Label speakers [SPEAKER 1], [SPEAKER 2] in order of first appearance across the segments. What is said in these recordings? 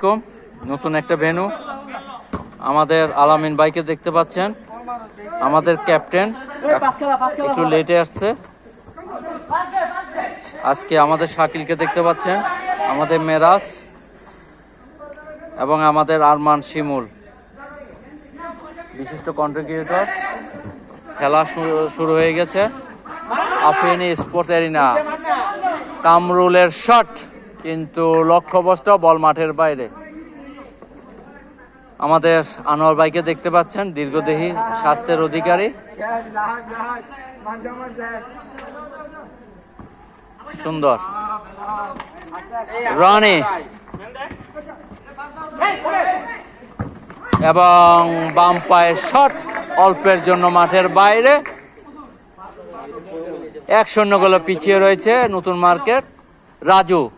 [SPEAKER 1] আলাইকুম। নতুন একটা ভেনু। আমাদের আলামিন বাইকে দেখতে পাচ্ছেন। আমাদের ক্যাপ্টেন। একটু লেটে আসছে। আজকে আমাদের শাকিলকে দেখতে পাচ্ছেন। আমাদের মেরাজ এবং আমাদের আরমান শিমুল। বিশিষ্ট কন্ট্রিবিউটর খেলা শুরু হয়ে গেছে। আফিনী স্পোর্টস এরিনা কামরুলের শট কিন্তু লক্ষ্যবস্ত বল মাঠের বাইরে। আমাদের আনোয়ার ভাইকে দেখতে পাচ্ছেন, দীর্ঘদেহী স্বাস্থ্যের অধিকারী। সুন্দর। রনি। এবং বাম পায়ের শট অল্পের জন্য মাঠের বাইরে। এক শূন্য গোলে পিছিয়ে রয়েছে নতুন মার্কেট। রাজু।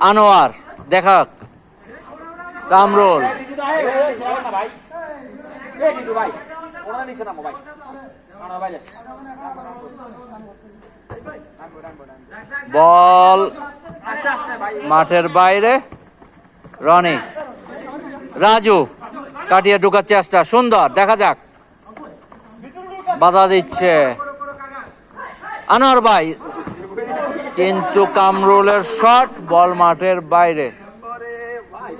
[SPEAKER 1] আনোয়ার, দেখা কামরুল। বল মাঠের বাইরে। রনি। রাজু, কাটিয়ে ঢোকার চেষ্টা। সুন্দর, দেখা যাক। বাধা দিচ্ছে। আনোয়ার ভাই কিন্তু কামরুলের শট বল মাঠের বাইরে।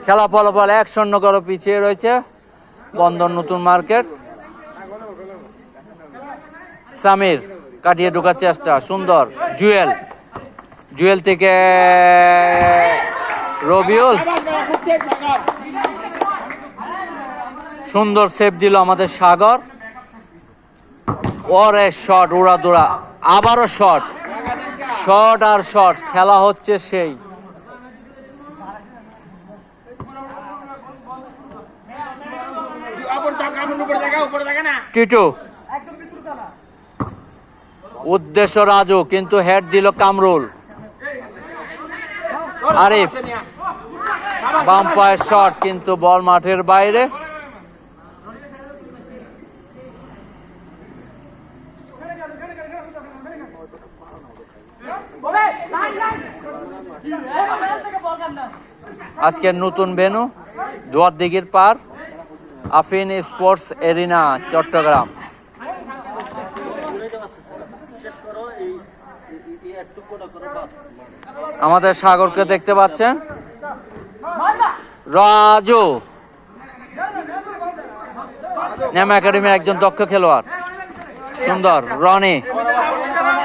[SPEAKER 1] খেলা ফলাফল এক শূন্য করে পিছিয়ে রয়েছে বন্দর নতুন মার্কেট। সামির কাটিয়ে ঢোকার চেষ্টা, সুন্দর, জুয়েল। জুয়েল থেকে রবিউল। সুন্দর সেভ দিল আমাদের সাগর। ওরে শট উড়া দুরা আবারও শট। শট আর শট, খেলা হচ্ছে সেই। টিটু, উদ্দেশ্য রাজু, কিন্তু হেড দিল কামরুল। আরিফ, বাম পায়ের শট, কিন্তু বল মাঠের বাইরে। আজকের নতুন ভেনু দুয়ার দিঘির পার, আফিন স্পোর্টস এরিনা, চট্টগ্রাম। আমাদের সাগরকে দেখতে পাচ্ছেন। রাজু। নেম একাডেমির একজন দক্ষ খেলোয়াড়। সুন্দর, রনি।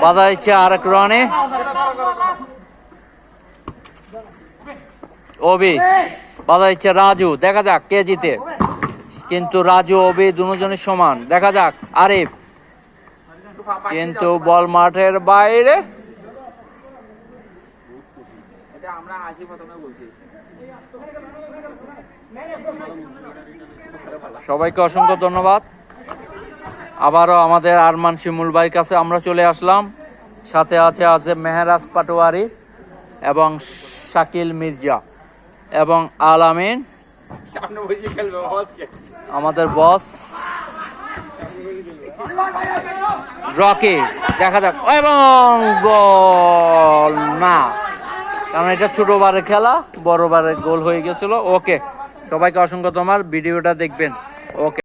[SPEAKER 1] বাধা দিচ্ছে আরেক রনি। অবি বাধা দিচ্ছে রাজু, দেখা যাক কে জিতে। কিন্তু রাজু অবি দুজনের সমান, দেখা যাক, আরিফ। কিন্তু বল মাঠের বাইরে। সবাইকে অসংখ্য ধন্যবাদ। আবারও আমাদের আরমান শিমুল ভাইয়ের কাছে আমরা চলে আসলাম। সাথে আছে আছে মেহরাজ পাটোয়ারি এবং শাকিল মির্জা। এবং
[SPEAKER 2] খেলবে বসকে।
[SPEAKER 1] আমাদের বস। রকি দেখা যাক। এবং গোল না। কারণ এটা ছোট বারের খেলা বড় বারের গোল হয়ে গেছিল। ওকে সবাইকে অসংখ্য তোমার ভিডিওটা দেখবেন। ওকে।